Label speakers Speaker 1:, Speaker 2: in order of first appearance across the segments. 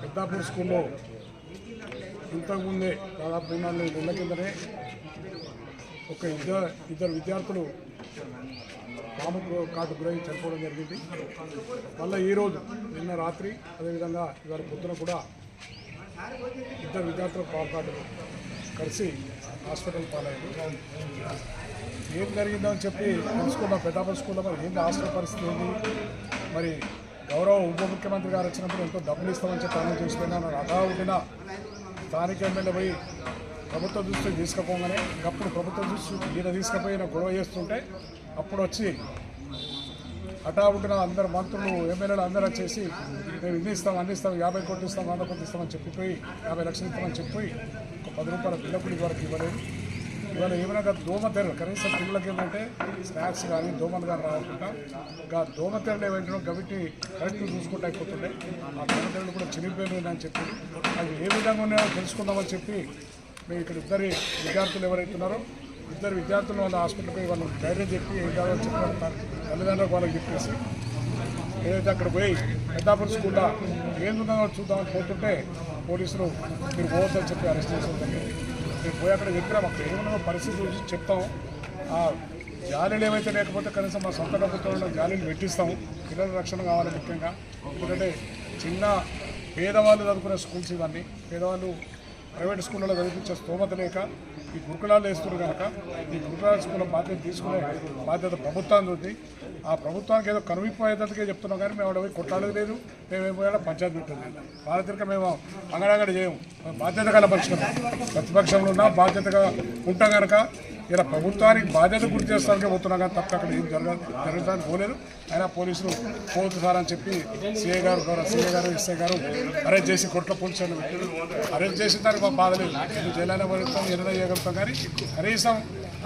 Speaker 1: పెద్దాపూర్ స్కూల్లో ఇంతకుముందే దాదాపు మూడు నాలుగు నెలల కిందనే ఒక ఇద్దరు ఇద్దరు విద్యార్థులు పాము కాటు గురై చనిపోవడం జరిగింది. మళ్ళీ ఈరోజు నిన్న రాత్రి అదేవిధంగా ఇవాళ పొద్దున కూడా ఇద్దరు విద్యార్థులు పాము కాటు కలిసి హాస్పిటల్ పాలయ్యారు. ఏం జరిగిందో అని చెప్పి తెలుసుకున్న. పెద్దాపూర్ స్కూల్లో మరి ఏంటి హాస్టల్ పరిస్థితి ఏంటి మరి గౌరవ ఉప ముఖ్యమంత్రి గారు వచ్చినప్పుడు ఎంతో డబ్బులు ఇస్తామని చెప్పి అనౌన్స్ చేసిపోయినా అదా ఉండిన స్థానిక ఎమ్మెల్యే పోయి ప్రభుత్వ దృష్టికి తీసుకుపోగానే అప్పుడు ప్రభుత్వ దృష్టి ఈయన తీసుకుపోయిన గొడవ చేస్తుంటే అప్పుడు వచ్చి హఠావుటిన అందరు మంత్రులు ఎమ్మెల్యేలు అందరూ వచ్చేసి మేము ఇది ఇస్తాం అందిస్తాం యాభై కోట్లు ఇస్తాం వంద కోట్లు ఇస్తామని చెప్పిపోయి యాభై లక్షలు ఇస్తామని చెప్పి పది రూపాయల బిల్లపుడి వరకు ఇవ్వలేదు. ఇవాళ ఏమైనా దోమ తెరలు కనీసం పిల్లలకి ఏంటంటే స్నాక్స్ కానీ దోమలు కానీ రాకుండా ఇంకా దోమతెరలు ఏమైనా గవిటి కరెక్ట్గా చూసుకుంటూ అయిపోతుండే. ఆ దోమతెరలు కూడా చినిగిపోయినాయి అని చెప్పి అవి ఏ విధంగా ఉన్నాయో తెలుసుకుందామని చెప్పి మేము ఇక్కడ ఇద్దరి విద్యార్థులు ఎవరైతే ఉన్నారో ఇద్దరు విద్యార్థులు వాళ్ళ హాస్పిటల్కి వాళ్ళు ధైర్యం చెప్పి ఏం కావాలని చెప్పారు. తల్లిదండ్రులకు వాళ్ళకి చెప్పేసి ఏదైతే అక్కడ పోయి పెద్దాపురం స్కూల్లో ఏందుందో చూద్దామని పోతుంటే పోలీసులు మీరు పోవద్దని చెప్పి అరెస్ట్ చేసిన మీరు మేము పోయి అక్కడ చెప్పినా మాకు ఏమన్నా పరిస్థితి చూసి చెప్తాం. ఆ జాలీలు ఏమైతే లేకపోతే కనీసం మా సొంత డబ్బుతో ఉన్న జాలీలు పెట్టిస్తాము పిల్లల రక్షణ కావాలి ముఖ్యంగా. ఎందుకంటే చిన్న పేదవాళ్ళు చదువుకునే స్కూల్స్ ఇవన్నీ. పేదవాళ్ళు ప్రైవేట్ స్కూళ్ళలో చదివించే స్తోమత లేక ఈ గురుకులాలు వేస్తున్నారు కనుక ఈ గురుకులాల స్కూల్ బాధ్యత తీసుకునే బాధ్యత ప్రభుత్వానికి ఉంది ఆ ప్రభుత్వానికి ఏదో కనువిపోయేటట్టుగా చెప్తున్నాం కానీ మేము అక్కడ పోయి కొట్లాడేది లేదు. మేము ఏమైనా పంచాయతీ ఉంటుంది బాధ్యతగా మేము అంగడంగడి చేయము బాధ్యత గల పక్షం ప్రతిపక్షంలో ఉన్నా బాధ్యతగా ఉంటాం కనుక ఇలా ప్రభుత్వానికి బాధ్యత గుర్తు చేస్తానికే పోతున్నాం కానీ తప్ప అక్కడ ఏం జరగ జరగడానికి పోలేదు. అయినా పోలీసులు పోదు సార్ అని చెప్పి సిఐ గారు సీఏ గారు ఎస్ఐ గారు అరెస్ట్ చేసి కొట్ల పోలీసులు అరెస్ట్ చేసిన దానికి మాకు బాధ లేదు. జైలైనా పడుతాం ఏదైనా చేయగలుగుతాం కానీ కనీసం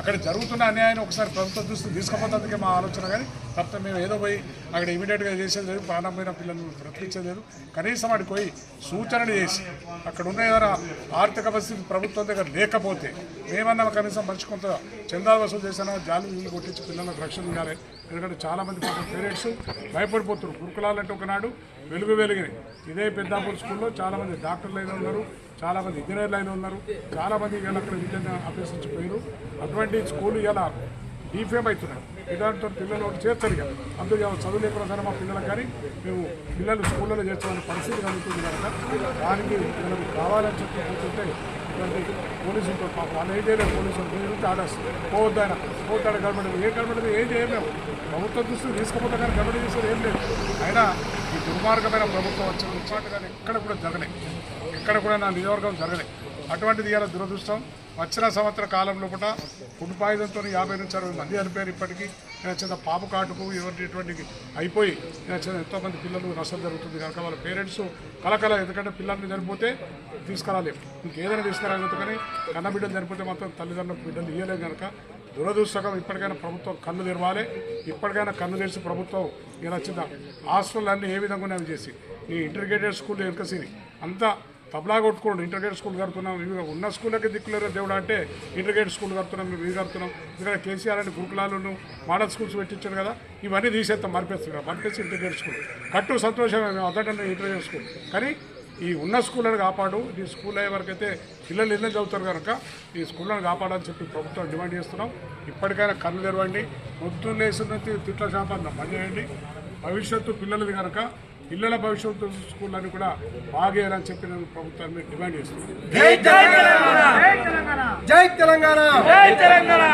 Speaker 1: అక్కడ జరుగుతున్న అన్యాయాన్ని ఒకసారి ప్రభుత్వం దృష్టి తీసుకుపోతుందికే మా ఆలోచన కానీ తప్ప మేము ఏదో పోయి అక్కడ ఇమీడియట్గా చేసేది లేదు ప్రాణమైన పిల్లల్ని బ్రతికించేది లేదు. కనీసం వాడికి పోయి సూచనలు చేసి అక్కడ ఉన్న ఏదైనా ఆర్థిక పరిస్థితి ప్రభుత్వం దగ్గర లేకపోతే మేమన్నా కనీసం మంచి కొంత చందాలు వసూలు చేసినా జాలి నీళ్ళు కొట్టించి పిల్లలకు రక్షణ ఉండాలి ఎందుకంటే చాలామంది పేరెంట్స్ భయపడిపోతున్నారు. గురుకులాలంటే ఒకనాడు వెలుగు వెలిగినాయి. ఇదే పెద్దాపూర్ స్కూల్లో చాలామంది డాక్టర్లు అయినా ఉన్నారు చాలామంది ఇంజనీర్లు అయినా ఉన్నారు చాలామంది ఇవాళ అక్కడ విద్యను అభ్యసించిపోయారు. అటువంటి స్కూల్ ఇలా డీఫేమ్ అవుతున్నాయి. ఇలాంటి పిల్లలు ఒకటి చేర్చరు ఇక. అందులో చదువు లేకుండా సరే మా పిల్లలకు కానీ మేము పిల్లలు స్కూళ్ళలో చేర్చాలని పరిస్థితి కలుగుతుంది కనుక దానికి మనకు కావాలని చెప్పి కూర్చుంటే ఇటువంటి పోలీసులు పాపం వాళ్ళు ఏం చేయలేదు పోలీసులు మీరు ఆర్డర్స్ పోవద్దు ఆయన పోతాడు గవర్నమెంట్ ఏ గవర్నమెంట్ ఏం చేయలేము ప్రభుత్వం దృష్టికి తీసుకుపోతే కానీ గవర్నమెంట్ చేసేది ఏం లేదు. అయినా ఈ దుర్మార్గమైన ప్రభుత్వం వచ్చిన ఇచ్చాటు కానీ ఎక్కడ కూడా జరగలేదు. ఎక్కడ కూడా నా నియోజకవర్గం జరగలేదు. అటువంటిది ఇవాళ దురదృష్టం. వచ్చిన సంవత్సర కాలం లోపల ఫుడ్ పాయిజన్తో యాభై నుంచి అరవై మంది చనిపోయారు ఇప్పటికీ. నేను చిన్న పాపు కాటుకు ఇవన్నీ ఇటువంటి అయిపోయి నేను చిన్న ఎంతోమంది పిల్లలు నష్టం జరుగుతుంది కనుక వాళ్ళ పేరెంట్స్ కలకల ఎందుకంటే పిల్లల్ని చనిపోతే తీసుకురాలేము ఇంకేదైనా తీసుకురాలేదు కానీ కన్నబిడ్డలు చనిపోతే మాత్రం తల్లిదండ్రులకు బిడ్డలు ఇవ్వలేము కనుక. దురదృష్టకం ఇప్పటికైనా ప్రభుత్వం కన్ను తెరవాలి. ఇప్పటికైనా కన్ను తెరిచి ప్రభుత్వం ఇలా చిన్న హాస్టల్ అన్నీ ఏ విధంగా ఉన్నాయో చేసి. ఈ ఇంటర్గ్రేటెడ్ స్కూల్ వెనకసిరి అంతా తబలా కొట్టుకోండి ఇంటర్గ్రేట్ స్కూల్ కడుతున్నాం ఇవి ఉన్న స్కూళ్ళకి దిక్కులేరు దేవుడు అంటే ఇంటర్గ్రేట్ స్కూల్ కడుతున్నాం మేము ఇవి కడుతున్నాం. ఇక్కడ కేసీఆర్ అని గురుకులాలను మోడల్ స్కూల్స్ పెట్టించారు కదా ఇవన్నీ తీసేస్తాం మరిపేస్తాం కదా మరిపేసి ఇంటర్గ్రేట్ స్కూల్. కట్టు సంతోషమే మేము అదటండి ఇంటర్గ్రేట్ స్కూల్. కానీ ఈ ఉన్న స్కూళ్ళని కాపాడు ఈ స్కూల్ అయ్యే వరకు అయితే పిల్లలు ఇళ్ళని చదువుతారు కనుక ఈ స్కూళ్ళని కాపాడని చెప్పి ప్రభుత్వం డిమాండ్ చేస్తున్నాం. ఇప్పటికైనా కన్ను తెరవండి పొద్దున్నేసిన తిట్ల శాపాన్ని పనిచేయండి భవిష్యత్తు పిల్లలది కనుక పిల్లల భవిష్యత్తు స్కూళ్ళని కూడా బాగేయాలని చెప్పి నేను ప్రభుత్వాన్ని డిమాండ్ చేస్తున్నాను
Speaker 2: జై తెలంగాణ!
Speaker 3: జై తెలంగాణ!
Speaker 2: జై తెలంగాణ!